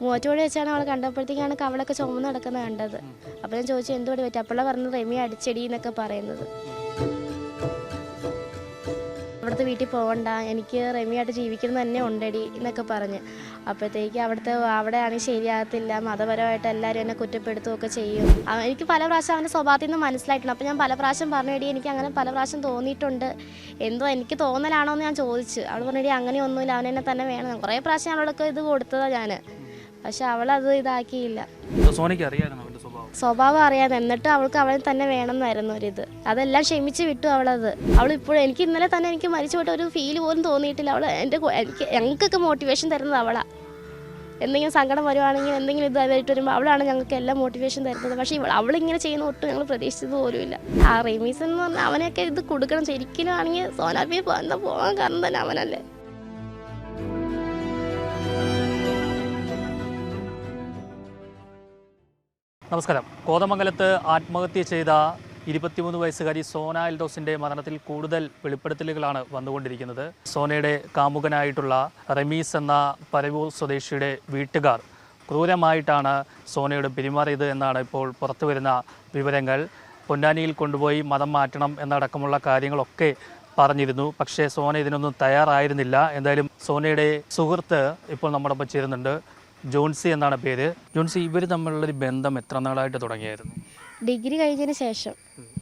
മൂവാറ്റുപുഴ വെച്ചാണ് അവളെ കണ്ടപ്പോഴത്തേക്കാണ് കവളൊക്കെ ചുമന്ന് നടക്കുന്നത് കണ്ടത്. അപ്പോൾ ഞാൻ ചോദിച്ചു എന്തുകൊണ്ട് പറ്റും? അപ്പോഴാണ് പറഞ്ഞത് റെമി അടിച്ചടി എന്നൊക്കെ പറയുന്നത്. അവിടുത്തെ വീട്ടിൽ പോകണ്ട എനിക്ക് റെമിയായിട്ട് ജീവിക്കണം തന്നെ ഉണ്ടടി എന്നൊക്കെ പറഞ്ഞ്. അപ്പോഴത്തേക്ക് അവിടുത്തെ അവിടെ ആണെങ്കിൽ ശരിയാകത്തില്ല മതപരമായിട്ട് എല്ലാവരും എന്നെ കുറ്റപ്പെടുത്തുകയൊക്കെ ചെയ്യും. എനിക്ക് പല പ്രാവശ്യം അവന്റെ സ്വഭാവത്തിൽ നിന്ന് മനസ്സിലായിട്ടുണ്ട്. അപ്പോൾ ഞാൻ പല പ്രാവശ്യം പറഞ്ഞടി എനിക്ക് അങ്ങനെ പല പ്രാവശ്യം തോന്നിയിട്ടുണ്ട്. എന്തോ എനിക്ക് തോന്നലാണോ എന്ന് ഞാൻ ചോദിച്ചു. അവൾ പറഞ്ഞടി അങ്ങനെയൊന്നുമില്ല. അവനെന്നെ തന്നെ വേണം. കുറേ പ്രാവശ്യം അവളൊക്കെ ഇത് കൊടുത്തതാണ് ഞാൻ പക്ഷെ അവൾ അത് ഇതാക്കിയില്ല അറിയാമായിരുന്നു സ്വഭാവം? സ്വഭാവം അറിയാതെ എന്നിട്ട് അവൾക്ക് അവളെ തന്നെ വേണമെന്നായിരുന്നു ഒരിത് അതെല്ലാം ക്ഷമിച്ച് വിട്ടു അവളത്. അവൾ ഇപ്പോഴും എനിക്ക് ഇന്നലെ തന്നെ എനിക്ക് മരിച്ചു പോയിട്ട് ഒരു ഫീൽ പോലും തോന്നിയിട്ടില്ല. അവൾ എന്റെ കൂ- എനിക്ക് ഞങ്ങൾക്കൊക്കെ മോട്ടിവേഷൻ തരുന്നത് അവളാ. എന്തെങ്കിലും സങ്കടം വരുവാണെങ്കിൽ എന്തെങ്കിലും ഇതായിട്ട് വരുമ്പോൾ അവളാണ് ഞങ്ങൾക്ക് എല്ലാം മോട്ടിവേഷൻ തരുന്നത്. പക്ഷേ ഇവൾ അവളിങ്ങനെ ചെയ്യുന്ന ഒട്ടും ഞങ്ങൾ പ്രതീക്ഷിച്ചത് പോലുമില്ല. ആ റെമീസ് എന്ന് പറഞ്ഞാൽ അവനെയൊക്കെ ഇത് കൊടുക്കണം. ശരിക്കും ആണെങ്കിൽ സോനാബി എന്താ പോകാൻ കാരണം തന്നെ അവനല്ലേ. നമസ്കാരം. കോതമംഗലത്ത് ആത്മഹത്യ ചെയ്ത ഇരുപത്തിമൂന്ന് വയസ്സുകാരി സോന എൽദോസിന്റെ മരണത്തിൽ കൂടുതൽ വെളിപ്പെടുത്തലുകളാണ് വന്നുകൊണ്ടിരിക്കുന്നത്. സോനയുടെ കാമുകനായിട്ടുള്ള റമീസ് എന്ന പരവൂർ സ്വദേശിയുടെ വീട്ടുകാർ ക്രൂരമായിട്ടാണ് സോനയോട് പെരുമാറിയത് എന്നാണ് ഇപ്പോൾ പുറത്തുവരുന്ന വിവരങ്ങൾ. പൊന്നാനിയിൽ കൊണ്ടുപോയി മതം മാറ്റണം എന്നടക്കമുള്ള കാര്യങ്ങളൊക്കെ പറഞ്ഞിരുന്നു. പക്ഷേ സോന ഇതിനൊന്നും തയ്യാറായിരുന്നില്ല. എന്തായാലും സോനയുടെ സുഹൃത്ത് ഇപ്പോൾ നമ്മുടെ ഒപ്പം ചേരുന്നുണ്ട്. ജോൺസി എന്നാണ് പേര്. ജോൺസി ഇവർ തമ്മിലുള്ളൊരു ബന്ധം എത്ര നാളായിട്ട് തുടങ്ങിയായിരുന്നു? ഡിഗ്രി കഴിഞ്ഞതിന് ശേഷം.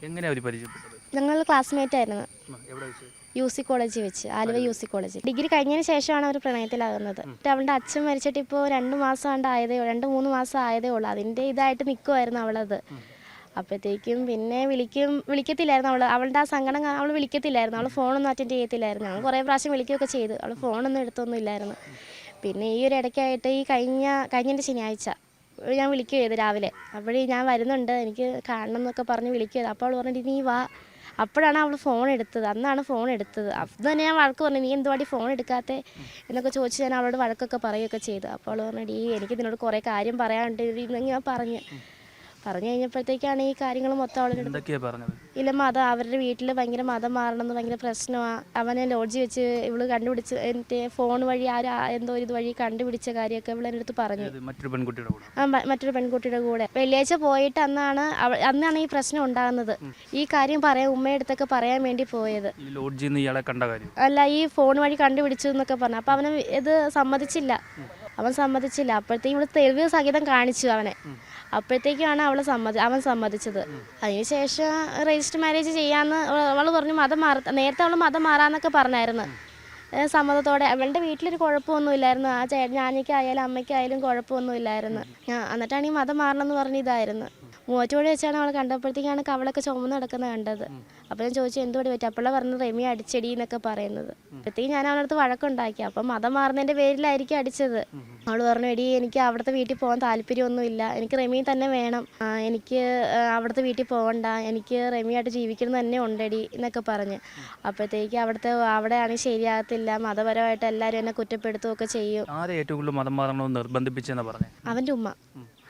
എങ്ങനെയാണ് അവർ പരിചയപ്പെട്ടത്? ഞങ്ങൾ ക്ലാസ്മേറ്റ് ആയിരുന്നു. എവിടെ വെച്ച്? യു സി കോളേജിൽ വെച്ച് ആലുവ യു സി കോളേജിൽ ഡിഗ്രി കഴിഞ്ഞതിന് ശേഷമാണ് അവർ പ്രണയത്തിലാകുന്നത്. അവളുടെ അച്ഛൻ മരിച്ചിട്ട് ഇപ്പോൾ രണ്ട് മാസം കണ്ട് ആയതേ ഉള്ളൂ രണ്ട് മൂന്ന് മാസം ആയതേ ഉള്ളൂ. അതിന്റെ ഇതായിട്ട് നിൽക്കുമായിരുന്നു അവളത്. അപ്പോഴത്തേക്കും പിന്നെ വിളിക്കും വിളിക്കത്തില്ലായിരുന്നു അവൾ അവളുടെ ആ സങ്കടം അവൾ വിളിക്കത്തില്ലായിരുന്നു. അവൾ ഫോണൊന്നും അറ്റൻഡ് ചെയ്യത്തില്ലായിരുന്നു. അവൾ കുറേ പ്രാവശ്യം വിളിക്കുകയൊക്കെ ചെയ്തു. അവൾ ഫോണൊന്നും എടുത്തൊന്നും ഇല്ലായിരുന്നു. പിന്നെ ഈ ഒരു ഇടയ്ക്കായിട്ട് ഈ കഴിഞ്ഞ കഴിഞ്ഞതിന്റെ ശനിയാഴ്ച ഞാൻ വിളിക്കുക ചെയ്തു രാവിലെ. അപ്പോഴേ ഞാൻ വരുന്നുണ്ട് എനിക്ക് കാണണം എന്നൊക്കെ പറഞ്ഞ് വിളിക്കുക അപ്പോൾ അവൾ പറഞ്ഞിട്ട് നീ വാ. അപ്പോഴാണ് അവൾ ഫോൺ എടുത്തത്. അന്നാണ് ഫോൺ എടുത്തത്. അത് തന്നെ ഞാൻ വഴക്ക് പറഞ്ഞു നീ എന്തുവാടി ഫോൺ എടുക്കാത്തേ? എന്നൊക്കെ ചോദിച്ച് ഞാൻ അവളോട് വഴക്കൊക്കെ പറയുകയൊക്കെ ചെയ്തു. അപ്പോൾ അവൾ പറഞ്ഞിട്ട് ഈ എനിക്ക് ഇതിനോട് കുറേ കാര്യം പറയാനുണ്ട്. എന്ന് ഞാൻ പറഞ്ഞു. പറഞ്ഞു കഴിഞ്ഞപ്പോഴത്തേക്കാണ് ഈ കാര്യങ്ങൾ മൊത്തം അവളുടെ പറഞ്ഞത്? ഇല്ല മതം അവരുടെ വീട്ടിൽ ഭയങ്കര മതം മാറണമെന്ന് ഭയങ്കര പ്രശ്നമാണ് അവനെ ലോഡ്ജി വെച്ച് ഇവൾ കണ്ടുപിടിച്ച് എന്റെ ഫോൺ വഴി ആര് ആ- എന്തോ ഇത് വഴി കണ്ടുപിടിച്ച കാര്യമൊക്കെ ഇവൾ എന്റെ അടുത്ത് പറഞ്ഞു. മറ്റൊരു പെൺകുട്ടിയുടെ കൂടെ? മറ്റൊരു പെൺകുട്ടിയുടെ കൂടെ. വെള്ളിയാഴ്ച പോയിട്ട് അന്നാണ് അന്നാണ് ഈ പ്രശ്നം ഉണ്ടാകുന്നത്. ഈ കാര്യം പറയാൻ ഉമ്മയടുത്തൊക്കെ പറയാൻ വേണ്ടി പോയത്. ഈ ലോഡ്ജിൽ നിന്ന് ഇയാളെ കണ്ട കാര്യം? അല്ല ഈ ഫോൺ വഴി കണ്ടുപിടിച്ചു എന്നൊക്കെ പറഞ്ഞു. അപ്പോൾ അവന് ഇത് സമ്മതിച്ചില്ല. അവൻ സമ്മതിച്ചില്ല. അപ്പോഴത്തേക്കും ഇവിടെ തെളിവ് സഹിതം കാണിച്ചു അവനെ. അപ്പോഴത്തേക്കാണ് അവൾ സമ്മതി അവൻ സമ്മതിച്ചത്. അതിനുശേഷം രജിസ്റ്റർ മാരേജ് ചെയ്യാമെന്ന് അവൾ പറഞ്ഞു മതം മാറ നേരത്തെ അവൾ മതം മാറാന്നൊക്കെ പറഞ്ഞായിരുന്നു. സമ്മതത്തോടെ. അവളുടെ വീട്ടിലൊരു കുഴപ്പമൊന്നുമില്ലായിരുന്നു. ആ ചേട്ടൻ ഞാനിക്കായാലും അമ്മയ്ക്കായാലും കുഴപ്പമൊന്നുമില്ലായിരുന്നു. എന്നിട്ടാണ് ഈ മതം മാറണമെന്ന് പറഞ്ഞ ഇതായിരുന്നു. മൂവാറ്റുപുഴ വെച്ചാണ് അവളെ കണ്ടപ്പോഴത്തേക്കാണ് കവളൊക്കെ ചുമന്ന് നടക്കുന്നത് കണ്ടത്. അപ്പോൾ ഞാൻ ചോദിച്ചു എന്തുകൊണ്ട് പറ്റി? അപ്പോഴാണ് പറഞ്ഞത് റെമി അടിച്ചടി എന്നൊക്കെ പറയുന്നത്. അപ്പോഴത്തേക്ക് ഞാൻ അവനടുത്ത് വഴക്കുണ്ടാക്കി. അപ്പം മതം മാറുന്നതിന്റെ പേരിലായിരിക്കും അടിച്ചത്. അവൾ പറഞ്ഞു എടി എനിക്ക് അവിടുത്തെ വീട്ടിൽ പോകാൻ താല്പര്യമൊന്നുമില്ല എനിക്ക് റെമി തന്നെ വേണം. എനിക്ക് അവിടുത്തെ വീട്ടിൽ പോകണ്ട. എനിക്ക് റെമിയായിട്ട് ജീവിക്കണം തന്നെ ഉണ്ടടി എന്നൊക്കെ പറഞ്ഞ്. അപ്പോഴത്തേക്ക് അവിടുത്തെ അവിടെ ആണെങ്കിൽ ശരിയാകത്തില്ല. മതപരമായിട്ട് എല്ലാവരും എന്നെ കുറ്റപ്പെടുത്തുകയൊക്കെ ചെയ്യും. ആരെ ഏറ്റവും കൂടുതൽ മതം മാറണമെന്ന് നിർബന്ധിപ്പിച്ചെന്നാ പറഞ്ഞത് അവന്റെ ഉമ്മ.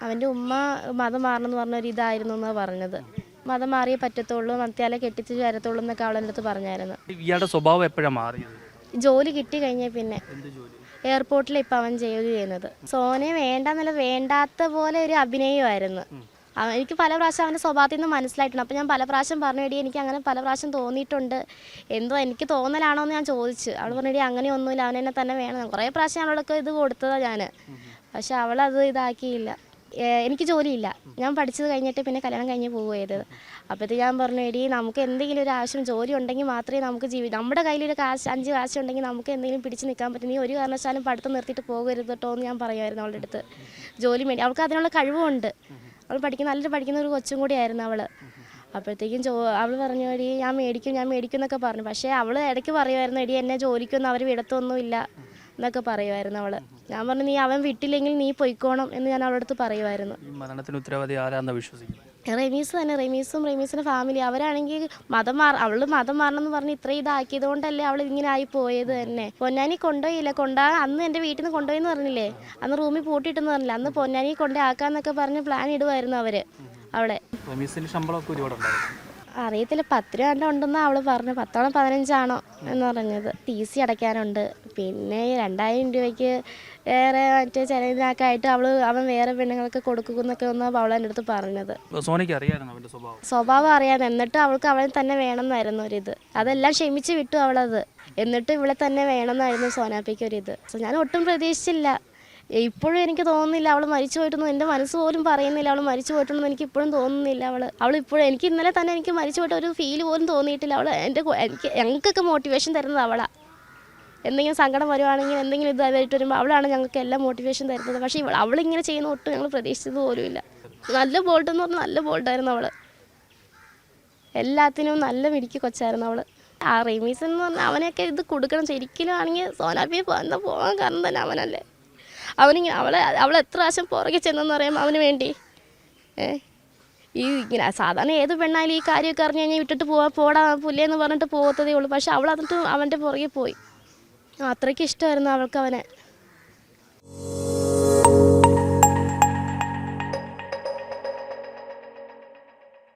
അവന്റെ ഉമ്മ മതം മാറണമെന്ന് പറഞ്ഞ ഒരു ഇതായിരുന്നു എന്നാണ് പറഞ്ഞത്. മതം മാറിയേ പറ്റത്തുള്ളൂ മത്തിയാലെ കെട്ടിച്ച് വരത്തുള്ളൂ എന്നൊക്കെ അവളെ അടുത്ത് പറഞ്ഞായിരുന്നു. ഇയാളുടെ സ്വഭാവം എപ്പോഴാണ് മാറിയത്? ജോലി കിട്ടി കഴിഞ്ഞ പിന്നെ എയർപോർട്ടിൽ ഇപ്പം അവൻ ജോലി ചെയ്യുന്നത്. സോനെ വേണ്ടെന്നല്ല വേണ്ടാത്ത പോലെ ഒരു അഭിനയമായിരുന്നു. എനിക്ക് പല പ്രാവശ്യം അവന്റെ സ്വഭാവത്തിൽ നിന്ന് മനസ്സിലായിട്ടുണ്ട്. അപ്പോൾ ഞാൻ പല പ്രാവശ്യം പറഞ്ഞു എടി എനിക്ക് അങ്ങനെ പല പ്രാവശ്യം തോന്നിയിട്ടുണ്ട്. എന്തോ എനിക്ക് തോന്നലാണോ എന്ന് ഞാൻ ചോദിച്ചു. അവൾ പറഞ്ഞു എടി അങ്ങനെയൊന്നുമില്ല അവനെന്നെ തന്നെ വേണം. കുറേ പ്രാവശ്യം അവളൊക്കെ ഇത് കൊടുത്തതാണ് ഞാൻ പക്ഷെ അവളത് ഇതാക്കിയില്ല. എനിക്ക് ജോലിയില്ല. ഞാൻ പഠിച്ചത് കഴിഞ്ഞിട്ട് പിന്നെ കല്യാണം കഴിഞ്ഞ് പോവുകയത് അപ്പോഴത്തേക്ക് ഞാൻ പറഞ്ഞു എടി നമുക്ക് എന്തെങ്കിലും ഒരു ആവശ്യം ജോലി ഉണ്ടെങ്കിൽ മാത്രമേ നമുക്ക് ജീവി നമ്മുടെ കയ്യിലൊരു കാശ് അഞ്ച് കാശ് ഉണ്ടെങ്കിൽ നമുക്ക് എന്തെങ്കിലും പിടിച്ച് നിൽക്കാൻ പറ്റും. നീ ഒരു കാരണവശാലും പഠിത്തം നിർത്തിയിട്ട് പോകരുത് കേട്ടോ എന്ന് ഞാൻ പറയുമായിരുന്നു അവളുടെ അടുത്ത്. ജോലി വേണ്ടി അവൾക്ക് അതിനുള്ള കഴിവുമുണ്ട് അവൾ പഠിക്കുന്ന നല്ലൊരു പഠിക്കുന്ന ഒരു കൊച്ചും കൂടിയായിരുന്നു അവൾ അപ്പോഴത്തേക്കും ജോ അവൾ പറഞ്ഞു എടി ഞാൻ മേടിക്കും ഞാൻ മേടിക്കും എന്നൊക്കെ പറഞ്ഞു. പക്ഷേ അവൾ ഇടയ്ക്ക് പറയുമായിരുന്നു എടി എന്നെ ജോലിക്കൊന്നും അവർ വിടത്തൊന്നുമില്ല. എന്നൊക്കെ പറയുമായിരുന്നു അവൾ. ഞാൻ പറഞ്ഞു നീ അവൻ വിട്ടില്ലെങ്കിൽ നീ പൊയ്ക്കോണം എന്ന് ഞാൻ അവളുടെ അടുത്ത് പറയുമായിരുന്നു. ഈ മരണത്തിന് ഉത്തരവാദി ആരാന്ന് വിശ്വസിക്കുന്നത്? റെമീസ് തന്നെ റെമീസും റെമീസിന്റെ ഫാമിലി അവരാണെങ്കിൽ മതം മാറ അവൾ മതം മാറണം എന്ന് പറഞ്ഞ് ഇത്രയും ഇതാക്കിയത് കൊണ്ടല്ലേ അവൾ ഇങ്ങനെ ആയി പോയത് തന്നെ. പൊന്നാനി കൊണ്ടുപോയില്ല കൊണ്ടാ അന്ന് എന്റെ വീട്ടിൽ നിന്ന് കൊണ്ടുപോയെന്ന് പറഞ്ഞില്ലേ? അന്ന് റൂമിൽ പൂട്ടിയിട്ടെന്ന് പറഞ്ഞില്ല? അന്ന് പൊന്നാനി കൊണ്ടേ ആക്കാന്നൊക്കെ പറഞ്ഞ് പ്ലാൻ ഇടുമായിരുന്നു അവർ അവളെ. റമീസിന് ശമ്പളമൊക്കെ അറിയത്തില്ല പത്ത് രൂപ കണ്ട ഉണ്ടെന്നാണ് അവൾ പറഞ്ഞു പത്താണോ പതിനഞ്ചാണോ എന്ന് പറഞ്ഞത്. ടി സി അടയ്ക്കാനുണ്ട്. പിന്നെ ഈ രണ്ടായിരം രൂപയ്ക്ക് വേറെ മറ്റേ ചെലവിനൊക്കെ ആയിട്ട് അവൾ അവൻ വേറെ പെണ്ണുങ്ങൾക്ക് കൊടുക്കുന്നൊക്കെ ഒന്ന് അവൾ എന്റെ അടുത്ത് പറഞ്ഞത്. അറിയാമായിരുന്നു അവന്റെ സ്വഭാവം? സ്വഭാവം അറിയാതെ എന്നിട്ട് അവൾക്ക് അവളെ തന്നെ വേണമെന്നായിരുന്നു ഒരിത് അതെല്ലാം ക്ഷമിച്ച് വിട്ടു അവളത്. എന്നിട്ട് ഇവളെ തന്നെ വേണമെന്നായിരുന്നു സോനാപ്പിക്ക് ഒരിത് ഞാൻ ഒട്ടും പ്രതീക്ഷിച്ചില്ല. ഇപ്പോഴും എനിക്ക് തോന്നുന്നില്ല അവൾ മരിച്ചു പോയിട്ടൊന്നും എന്റെ മനസ്സ് പോലും പറയുന്നില്ല അവൾ മരിച്ചു പോയിട്ടുണ്ടെന്ന് എനിക്ക് ഇപ്പോഴും തോന്നുന്നില്ല അവൾ അവൾ ഇപ്പോഴും എനിക്ക് ഇന്നലെ തന്നെ എനിക്ക് മരിച്ചു പോയിട്ട് ഒരു ഫീൽ പോലും തോന്നിയിട്ടില്ല. അവൾ എന്റെ എനിക്ക് ഞങ്ങൾക്കൊക്കെ മോട്ടിവേഷൻ തരുന്നത് അവളാണ് എന്തെങ്കിലും സങ്കടം വരുവാണെങ്കിൽ എന്തെങ്കിലും ഇതായിട്ട് വരുമ്പോൾ അവളാണ് ഞങ്ങൾക്ക് എല്ലാം മോട്ടിവേഷൻ തരുന്നത്. പക്ഷേ ഇവൾ അവളിങ്ങനെ ചെയ്യുന്ന ഒട്ടും ഞങ്ങൾ പ്രതീക്ഷിച്ചത് പോലുമില്ല നല്ല ബോൾട്ട് എന്ന് പറഞ്ഞാൽ നല്ല ബോൾട്ടായിരുന്നു അവൾ എല്ലാത്തിനും നല്ല മിടുക്കി കൊച്ചായിരുന്നു അവൾ ആ റെമീസ് എന്ന് പറഞ്ഞാൽ അവനെയൊക്കെ ഇത് കൊടുക്കണം. ശരിക്കലും ആണെങ്കിൽ സോനാപ്പി പോകാൻ പോകാൻ കാരണം തന്നെ അവനല്ലേ. അവനിങ്ങനെ അവളെ അവൾ എത്ര പ്രാവശ്യം പുറകെ ചെന്നെന്ന് പറയാം അവന് വേണ്ടി. ഏ? ഈ ഇങ്ങനെ സാധാരണ ഏത് പെണ്ണായാലും ഈ കാര്യമൊക്കെ അറിഞ്ഞു കഴിഞ്ഞാൽ വിട്ടിട്ട് പോവാ പോടാ പുല്ലേന്ന് പറഞ്ഞിട്ട് പോകത്തതേ ഉള്ളൂ. പക്ഷെ അവൾ അതിട്ട് അവന്റെ പുറകെ പോയി. അത്രയ്ക്ക് ഇഷ്ടമായിരുന്നു അവൾക്ക് അവനെ